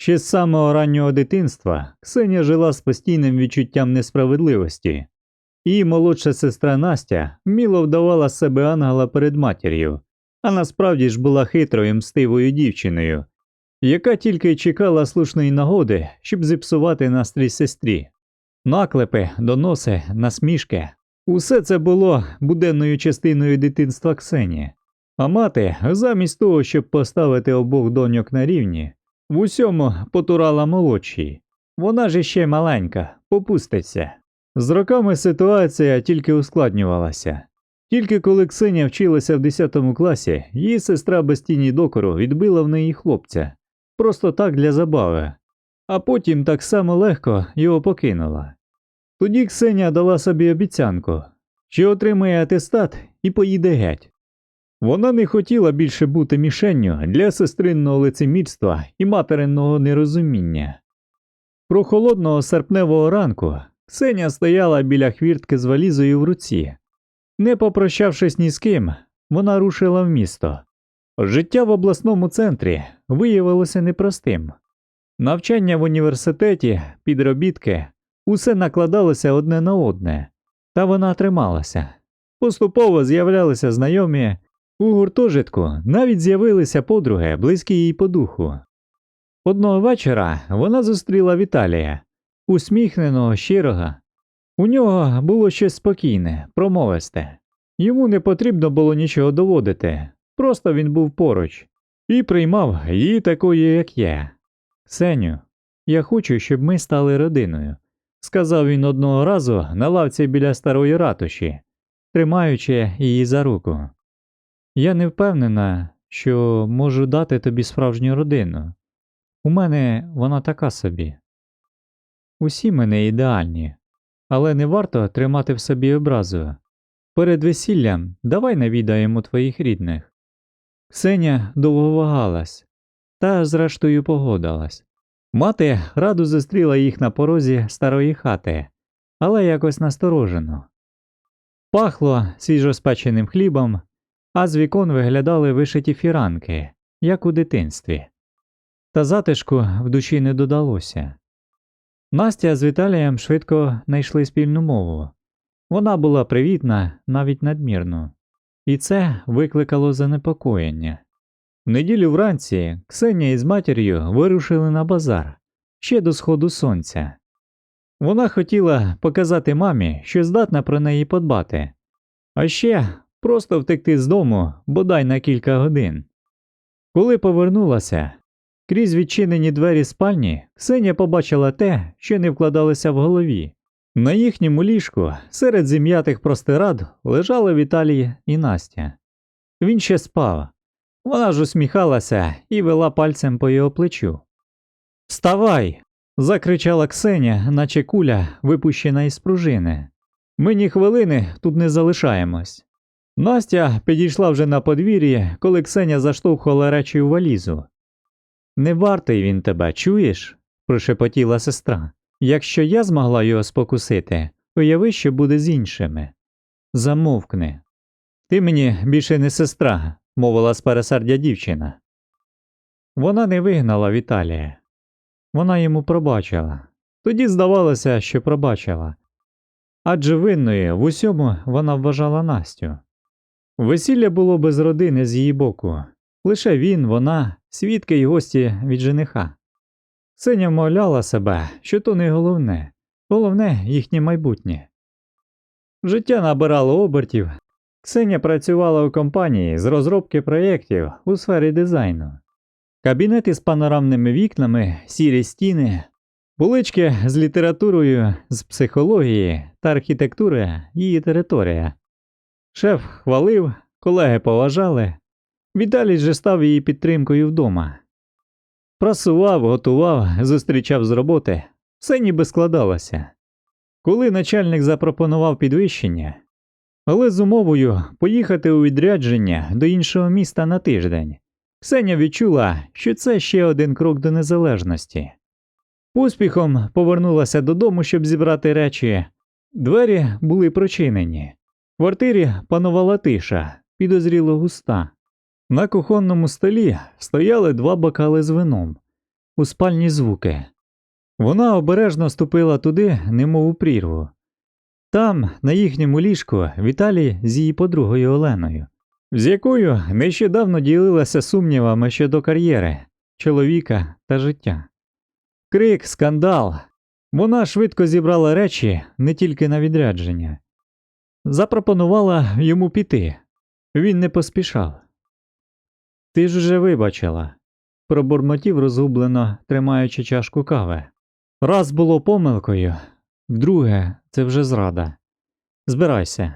Ще з самого раннього дитинства Ксеня жила з постійним відчуттям несправедливості. Її молодша сестра Настя вміло вдавала себе ангела перед матір'ю, а насправді ж була хитрою мстивою дівчиною, яка тільки чекала слушної нагоди, щоб зіпсувати настрій сестрі. Наклепи, доноси, насмішки усе це було буденною частиною дитинства Ксені. А мати, замість того, щоб поставити обох доньок на рівні, в усьому потурала молодшій. Вона ж іще маленька, попуститься. З роками ситуація тільки ускладнювалася. Тільки коли Ксеня вчилася в 10 класі, її сестра без тіні докору відбила в неї хлопця. Просто так для забави. А потім так само легко його покинула. Тоді Ксеня дала собі обіцянку, що отримає атестат і поїде геть. Вона не хотіла більше бути мішенню для сестринного лицемірства і материнного нерозуміння. Про холодного серпневого ранку Ксеня стояла біля хвіртки з валізою в руці. Не попрощавшись ні з ким, вона рушила в місто. Життя в обласному центрі виявилося непростим. Навчання в університеті, підробітки, усе накладалося одне на одне, та вона трималася. Поступово з'являлися знайомі, у гуртожитку навіть з'явилися подруги, близькі їй по духу. Одного вечора вона зустріла Віталія, усміхненого, щирого. У нього було щось спокійне, промовисте. Йому не потрібно було нічого доводити, просто він був поруч і приймав її такою, як є. Сеню, я хочу, щоб ми стали родиною, сказав він одного разу на лавці біля старої ратуші, тримаючи її за руку. Я не впевнена, що можу дати тобі справжню родину. У мене вона така собі. Усі мене ідеальні, але не варто тримати в собі образу. Перед весіллям давай навідаємо твоїх рідних. Ксеня довго вагалась, та зрештою погодилась. Мати раду зустріла їх на порозі старої хати, але якось насторожено. Пахло свіжоспеченим хлібом, а з вікон виглядали вишиті фіранки, як у дитинстві. Та затишку в душі не додалося. Настя з Віталієм швидко знайшли спільну мову. Вона була привітна, навіть надмірно, і це викликало занепокоєння. В неділю вранці Ксенія із матір'ю вирушили на базар ще до сходу сонця. Вона хотіла показати мамі, що здатна про неї подбати, а ще просто втекти з дому бодай на кілька годин. Коли повернулася, крізь відчинені двері спальні, Ксенія побачила те, що не вкладалося в голові. На їхньому ліжку серед зім'ятих простирад лежали Віталій і Настя. Він ще спав. Вона ж усміхалася і вела пальцем по його плечу. Вставай. закричала Ксеня, наче куля, випущена із пружини. Ми ні хвилини тут не залишаємось. Настя підійшла вже на подвір'ї, коли Ксеня заштовхувала речі у валізу. Не вартий він тебе, чуєш? прошепотіла сестра. Якщо я змогла його спокусити, уяви, що буде з іншими. Замовкни. Ти мені більше не сестра, мовила з пересердя дівчина. Вона не вигнала Віталія. Вона йому пробачила. Тоді здавалося, що пробачила. Адже винною в усьому вона вважала Настю. Весілля було без родини з її боку, лише він, вона, свідки й гості від жениха. Сеня вмовляла себе, що то не головне, головне їхнє майбутнє. Життя набирало обертів. Ксеня працювала у компанії з розробки проєктів у сфері дизайну. Кабінети з панорамними вікнами, сірі стіни, полички з літературою з психології та архітектури її територія. Шеф хвалив, колеги поважали. Віталій же став її підтримкою вдома. Прасував, готував, зустрічав з роботи, все ніби складалося. Коли начальник запропонував підвищення, але з умовою поїхати у відрядження до іншого міста на тиждень, Ксеня відчула, що це ще один крок до незалежності. Успіхом повернулася додому, щоб зібрати речі. Двері були прочинені. Квартирі панувала тиша, підозріло густа. На кухонному столі стояли два бокали з вином. у спальні звуки. Вона обережно ступила туди, немов у прірву. Там, на їхньому ліжку, Віталій з її подругою Оленою, з якою нещодавно ділилася сумнівами щодо кар'єри, чоловіка та життя. Крик, скандал. Вона швидко зібрала речі не тільки на відрядження. Запропонувала йому піти. Він не поспішав. Ти ж уже вибачила, пробурмотів розгублено, тримаючи чашку кави. Раз було помилкою, вдруге це вже зрада. Збирайся,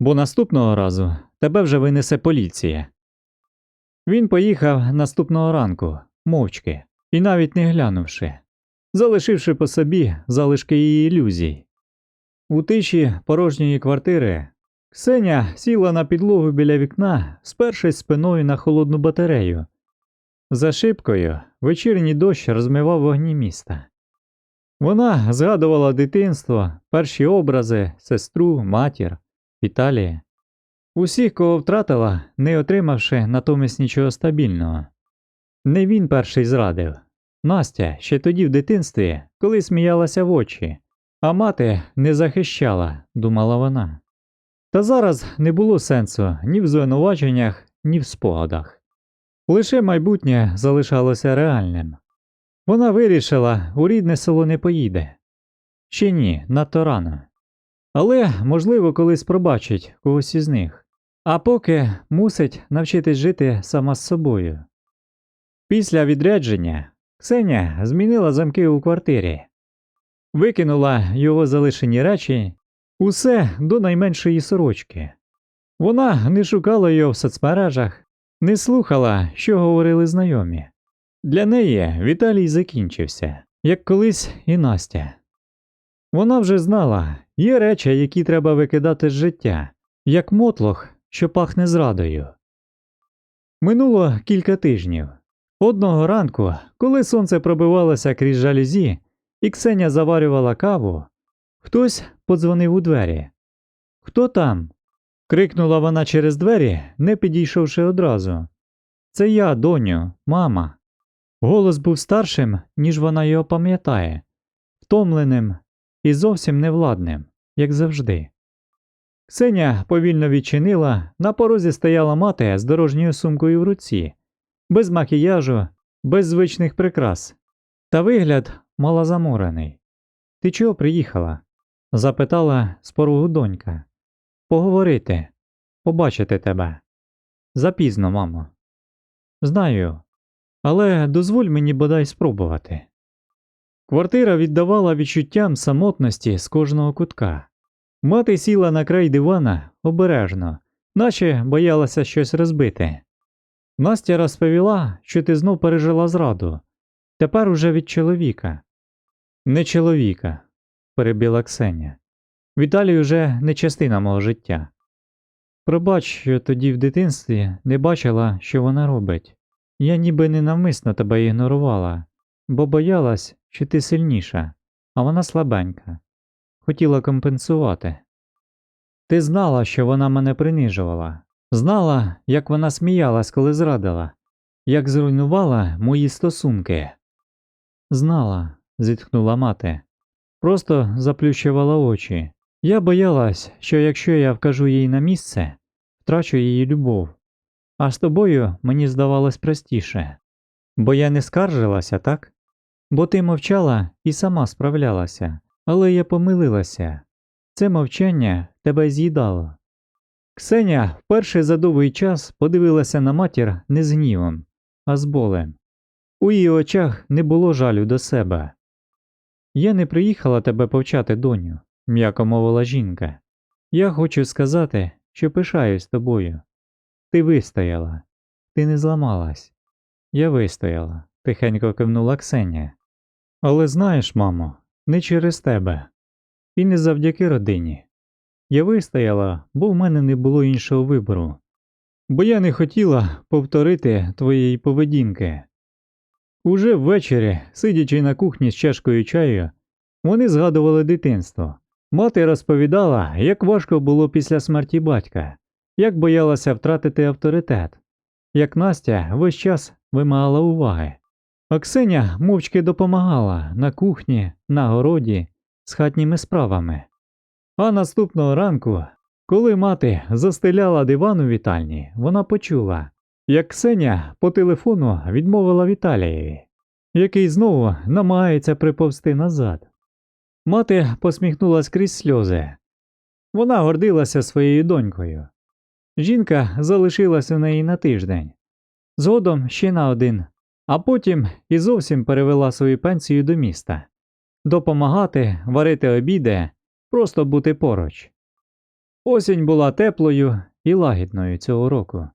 бо наступного разу тебе вже винесе поліція. Він поїхав наступного ранку, мовчки, і навіть не глянувши, залишивши по собі залишки її ілюзій. У тиші порожньої квартири Ксеня сіла на підлогу біля вікна, спершись спиною на холодну батарею. За шибкою вечірній дощ розмивав вогні міста. Вона згадувала дитинство, перші образи, сестру, матір, Віталія. Усіх, кого втратила, не отримавши натомість нічого стабільного. Не він перший зрадив. Настя ще тоді в дитинстві, коли сміялася в очі, а мати не захищала, думала вона. Та зараз не було сенсу ні в звинуваченнях, ні в спогадах. Лише майбутнє залишалося реальним. Вона вирішила, у рідне село не поїде. Ще ні, надто рано. Але, можливо, колись пробачить когось із них. А поки мусить навчитись жити сама з собою. Після відрядження Ксеня змінила замки у квартирі, викинула його залишені речі, усе до найменшої сорочки. Вона не шукала його в соцмережах, не слухала, що говорили знайомі. Для неї Віталій закінчився, як колись і Настя. Вона вже знала, є речі, які треба викидати з життя, як мотлох, що пахне зрадою. Минуло кілька тижнів. Одного ранку, коли сонце пробивалося крізь жалюзі, і Ксеня заварювала каву, хтось подзвонив у двері. Хто там? крикнула вона через двері, не підійшовши одразу. Це я, доню, мама. Голос був старшим, ніж вона його пам'ятає, втомленим і зовсім невладним, як завжди. Ксеня повільно відчинила, на порозі стояла мати з дорожньою сумкою в руці, без макіяжу, без звичних прикрас. Та вигляд мала замурений. Ти чого приїхала? запитала з порогу донька. Поговорити, побачити тебе. Запізно, мамо. Знаю, але дозволь мені бодай спробувати. Квартира віддавала відчуттям самотності з кожного кутка. Мати сіла на край дивана обережно, наче боялася щось розбити. Настя розповіла, що ти знов пережила зраду, тепер уже від чоловіка. Не чоловіка, перебіла Ксеня. Віталій уже не частина мого життя. Пробач, що тоді в дитинстві не бачила, що вона робить. Я ніби ненавмисно тебе ігнорувала, бо боялась, що ти сильніша, а вона слабенька. Хотіла компенсувати. Ти знала, що вона мене принижувала, знала, як вона сміялась, коли зрадила, як зруйнувала мої стосунки. Знала, зітхнула мати, просто заплющувала очі. Я боялась, що якщо я вкажу їй на місце, втрачу її любов. А з тобою мені здавалось простіше. Бо я не скаржилася, так? Бо ти мовчала і сама справлялася, але я помилилася. Це мовчання тебе з'їдало. Ксеня вперше за довгий час подивилася на матір не з гнівом, а з болем. У її очах не було жалю до себе. Я не приїхала тебе повчати, доню, м'яко мовила жінка. Я хочу сказати, що пишаюсь тобою. Ти вистояла, ти не зламалась. Я вистояла, тихенько кивнула Ксенія. Але знаєш, мамо, не через тебе. І не завдяки родині. Я вистояла, бо в мене не було іншого вибору. Бо я не хотіла повторити твоєї поведінки. Уже ввечері, сидячи на кухні з чашкою чаю, вони згадували дитинство. Мати розповідала, як важко було після смерті батька, як боялася втратити авторитет, як Настя весь час вимагала уваги, Оксеня мовчки допомагала на кухні, на городі, з хатніми справами. А наступного ранку, коли мати застеляла диван у вітальні, вона почула, як Ксеня по телефону відмовила Віталієві, який знову намагається приповзти назад. Мати посміхнулась крізь сльози. Вона гордилася своєю донькою. Жінка залишилась у неї на тиждень, згодом ще на один, а потім і зовсім перевела свою пенсію до міста допомагати, варити обіди, просто бути поруч. Осінь була теплою і лагідною цього року.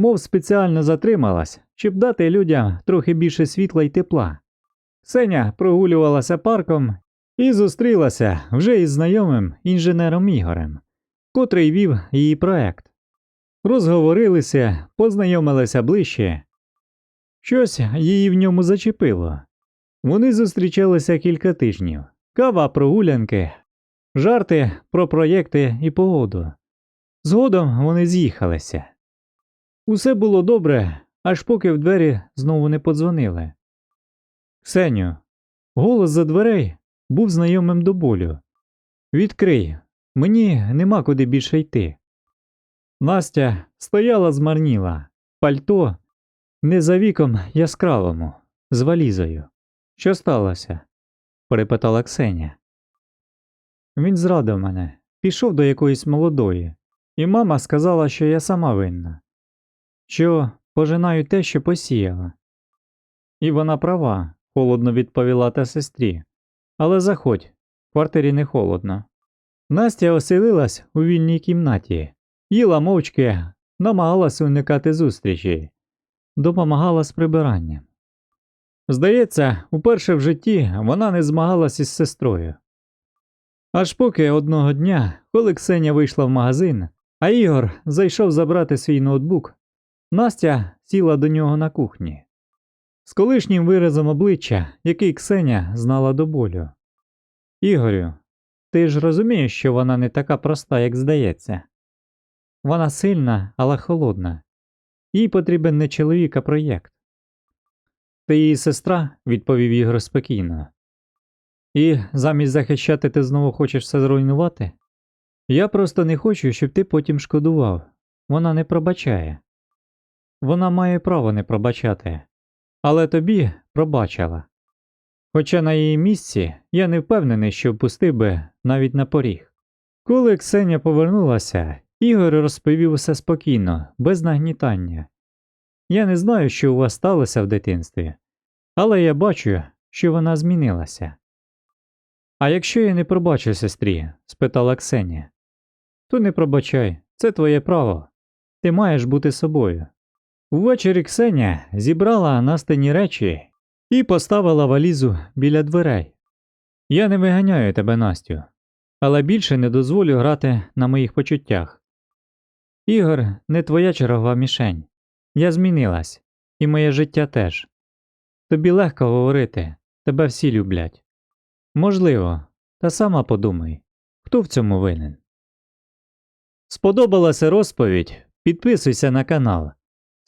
Мов спеціально затрималась, щоб дати людям трохи більше світла й тепла. Сеня прогулювалася парком і зустрілася вже із знайомим інженером Ігорем, котрий вів її проект. Розговорилися, познайомилися ближче. Щось її в ньому зачепило. Вони зустрічалися кілька тижнів. Кава, прогулянки, жарти про проєкти і погоду. Згодом вони з'їхалися. Усе було добре, аж поки в двері знову не подзвонили. Ксеню, голос за дверей був знайомим до болю. Відкрий, мені нема куди більше йти. Настя стояла змарніла, пальто не за віком яскравому, з валізою. Що сталося? перепитала Ксеня. Він зрадив мене, пішов до якоїсь молодої, і мама сказала, що я сама винна, що пожинаю те, що посіяла. І вона права, холодно відповіла та сестрі. Але заходь, в квартирі не холодно. Настя оселилась у вільній кімнаті, їла мовчки, намагалась уникати зустрічей, допомагала з прибиранням. Здається, уперше в житті вона не змагалась із сестрою. Аж поки одного дня, коли Ксеня вийшла в магазин, а Ігор зайшов забрати свій ноутбук, Настя сіла до нього на кухні. З колишнім виразом обличчя, який Ксеня знала до болю. Ігорю, ти ж розумієш, що вона не така проста, як здається. Вона сильна, але холодна. Їй потрібен не чоловік, а проєкт. Ти її сестра, відповів Ігор спокійно. І замість захищати ти знову хочеш все зруйнувати? Я просто не хочу, щоб ти потім шкодував. Вона не пробачає. Вона має право не пробачати, але тобі пробачила. Хоча на її місці я не впевнений, що впустив би навіть на поріг. Коли Ксеня повернулася, Ігор розповів усе спокійно, без нагнітання. Я не знаю, що у вас сталося в дитинстві, але я бачу, що вона змінилася. А якщо я не пробачу сестрі? спитала Ксенія. То не пробачай, це твоє право. Ти маєш бути собою. Увечері Ксеня зібрала Настині речі і поставила валізу біля дверей. Я не виганяю тебе, Настю, але більше не дозволю грати на моїх почуттях. Ігор не твоя чергова мішень. Я змінилась, і моє життя теж. Тобі легко говорити, тебе всі люблять. Можливо, та сама подумай, хто в цьому винен. Сподобалася розповідь? Підписуйся на канал,